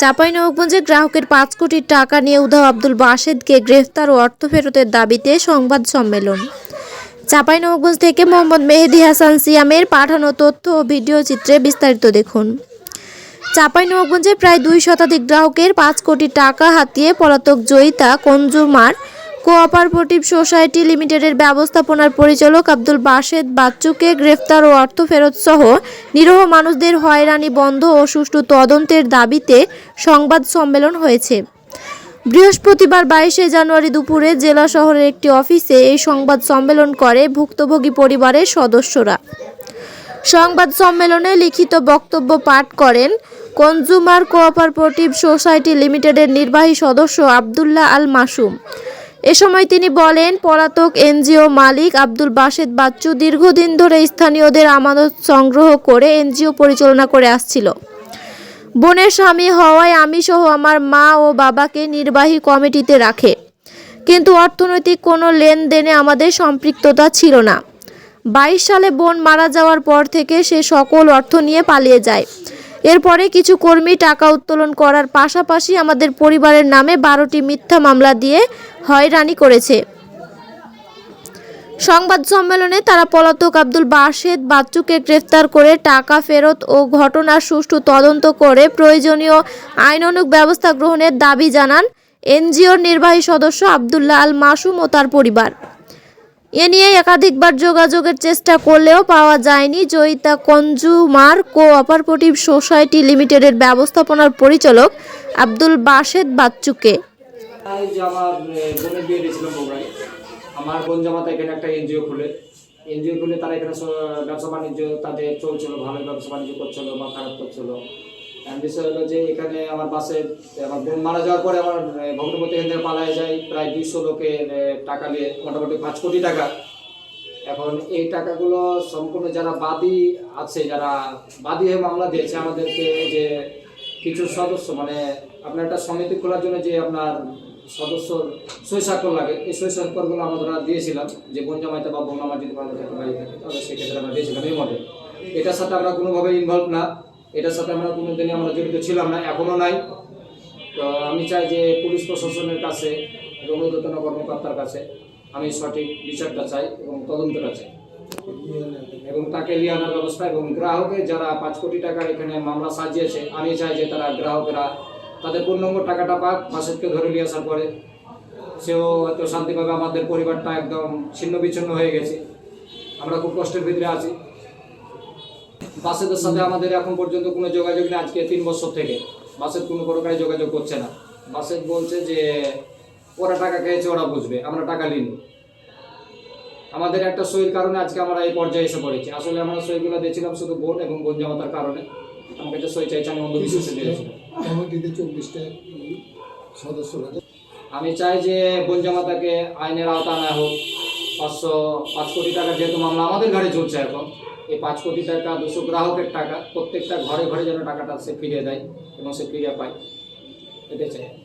চাঁপাইনবাবগঞ্জে গ্রাহকের পাঁচ কোটি টাকা নিয়ে উধাও আব্দুল বাসেদকে গ্রেফতার ও অর্থ ফেরতের দাবিতে সংবাদ সম্মেলন। চাঁপাইনবাবগঞ্জ থেকে মোহাম্মদ মেহেদি হাসান সিয়ামের পাঠানো তথ্য ও ভিডিও চিত্রে বিস্তারিত দেখুন। চাঁপাইনবাবগঞ্জে প্রায় দুই শতাধিক গ্রাহকের পাঁচ কোটি টাকা হাতিয়ে পলাতক জয়িতা কনজুমার কোঅপারেটিভ সোসাইটি লিমিটেডের ব্যবস্থাপনার পরিচালক আব্দুল বাসেদ বাচ্চুকে গ্রেফতার ও অর্থ ফেরত সহ নিরহ মানুষদের হয়রানি বন্ধ ও সুষ্ঠু তদন্তের দাবিতে সংবাদ সম্মেলন হয়েছে। বৃহস্পতিবার বাইশে জানুয়ারি দুপুরে জেলা শহরের একটি অফিসে এই সংবাদ সম্মেলন করে ভুক্তভোগী পরিবারের সদস্যরা। সংবাদ সম্মেলনে লিখিত বক্তব্য পাঠ করেন কনজুমার কোঅপারেটিভ সোসাইটি লিমিটেডের নির্বাহী সদস্য আবদুল্লাহ আল মাসুম। এ সময় তিনি বলেন, পলাতক এনজিও মালিক আব্দুল বাসেদ বাচ্চু দীর্ঘদিন ধরে স্থানীয়দের আমানত সংগ্রহ করে এনজিও পরিচালনা করে আসছিল। বোনের স্বামী হওয়ায় আমি সহ আমার মা ও বাবাকে নির্বাহী কমিটিতে রাখে। কিন্তু অর্থনৈতিক কোনো লেনদেনে আমাদের সম্পৃক্ততা ছিল না। বাইশ সালে বোন মারা যাওয়ার পর থেকে সে সকল অর্থ নিয়ে পালিয়ে যায়। এরপরে কিছু কর্মী টাকা উত্তোলন করার পাশাপাশি আমাদের পরিবারের নামে বারোটি মিথ্যা মামলা দিয়ে হয়রানি করেছে। সংবাদ সম্মেলনে তারা পলাতক আব্দুল বাসেদ বাচ্চুকে গ্রেফতার করে টাকা ফেরত ও ঘটনার সুষ্ঠু তদন্ত করে প্রয়োজনীয় আইনানুগ ব্যবস্থা গ্রহণের দাবি জানান এনজিওর নির্বাহী সদস্য আবদুল্লাহ আল মাসুম ও তার পরিবার। এ নিয়ে একাধিকবার যোগাযোগের চেষ্টা করলেও পাওয়া যায়নি। জয়িতা কনজুমার কোঅপারেটিভ সোসাইটি লিমিটেডের ব্যবস্থাপনার পরিচালক আব্দুল বাসেদ বাচ্চুকে। আমার বোন জামাতা এখানে একটা এনজিও খুলে। এনজিও খুলে তারা এখানে ব্যবসা বাণিজ্য তাদের চলছিল, ভালো ব্যবসা বাণিজ্য করছিল বা খারাপ করছিল। বিষয় হলো যে এখানে আমার বাসে, আমার বোন মারা যাওয়ার পরে আমার ভগ্নপতি এখান পালায় যায়, প্রায় দুইশো লোকের টাকা নিয়ে, মোটামুটি পাঁচ কোটি টাকা। এখন এই টাকাগুলো সম্পূর্ণ যারা বাদী আছে, যারা বাদী হয়ে মামলা দিয়েছে আমাদেরকে যে কিছু সদস্য মানে আপনার একটা সমিতি খোলার জন্য যে আপনার সদস্য সই স্বাক্ষর লাগে, এই সই স্বাক্ষরগুলো আমরা দিয়েছিলাম, যে বোন জামাইতে বা আমার যদি ভালো থাকে বাড়ি থাকে তাহলে সেক্ষেত্রে আমরা দিয়েছিলাম এই মতে এটার সাথে আমরা কোনোভাবে ইনভলভ না। এটার সাথে আমরা কোনো কোনোদিনই আমরা জড়িত ছিলাম না এখনও নাই। তো আমি চাই যে পুলিশ প্রশাসনের কাছে এবং ঊর্ধ্বতন কর্মকর্তার কাছে আমি সঠিক বিচারটা চাই এবং তদন্তটা চাই। এবং তাকে লিয়ে আনার ব্যবস্থা এবং গ্রাহকের যারা পাঁচ কোটি টাকার এখানে মামলা সাজিয়েছে, আমি চাই যে তারা গ্রাহকেরা তাদের পূর্ণাঙ্গ টাকাটা পাক, বাসেদকে ধরে নিয়ে আসার পরে সেও হয়তো শান্তি পাবে আমাদের পরিবারটা একদম ছিন্ন বিচ্ছিন্ন হয়ে গেছে। আমরা খুব কষ্টের ভিতরে আছি। বাসেদের সাথে আমাদের এখন পর্যন্ত কোনো যোগাযোগ নেই আজকে তিন বছর থেকে। বাসের কোনো প্রকারে যোগাযোগ করছে না। বাসেদ বলছে যে ওরা টাকা খেয়েছে ওরা বুঝবে আমরা টাকা নিইনি আমাদের একটা সইয়ের কারণে আজকে আমরা এই পর্যায়ে এসে পড়েছি। আসলে আমরা সইগুলো দিয়েছিলাম শুধু বোন এবং বোন জামাতার কারণে। আমার কাছে সই চাইছে আমি অন্ধবিশ্বাসে দিয়েছিলাম চব্বিশটা সদস্য আমি চাই যে বোন জামাতাকে আইনের আওতা না হোক। পাঁচশো, পাঁচ কোটি টাকা যেহেতু মামলা, আমাদের ঘরে চলছে এখন। এই পাঁচ কোটি টাকা দুশো গ্রাহকের টাকা, প্রত্যেকটা ঘরে ঘরে যেন টাকাটা সে ফিরিয়ে দেয় এবং সে ফিরিয়ে পায়। এটাই চাই।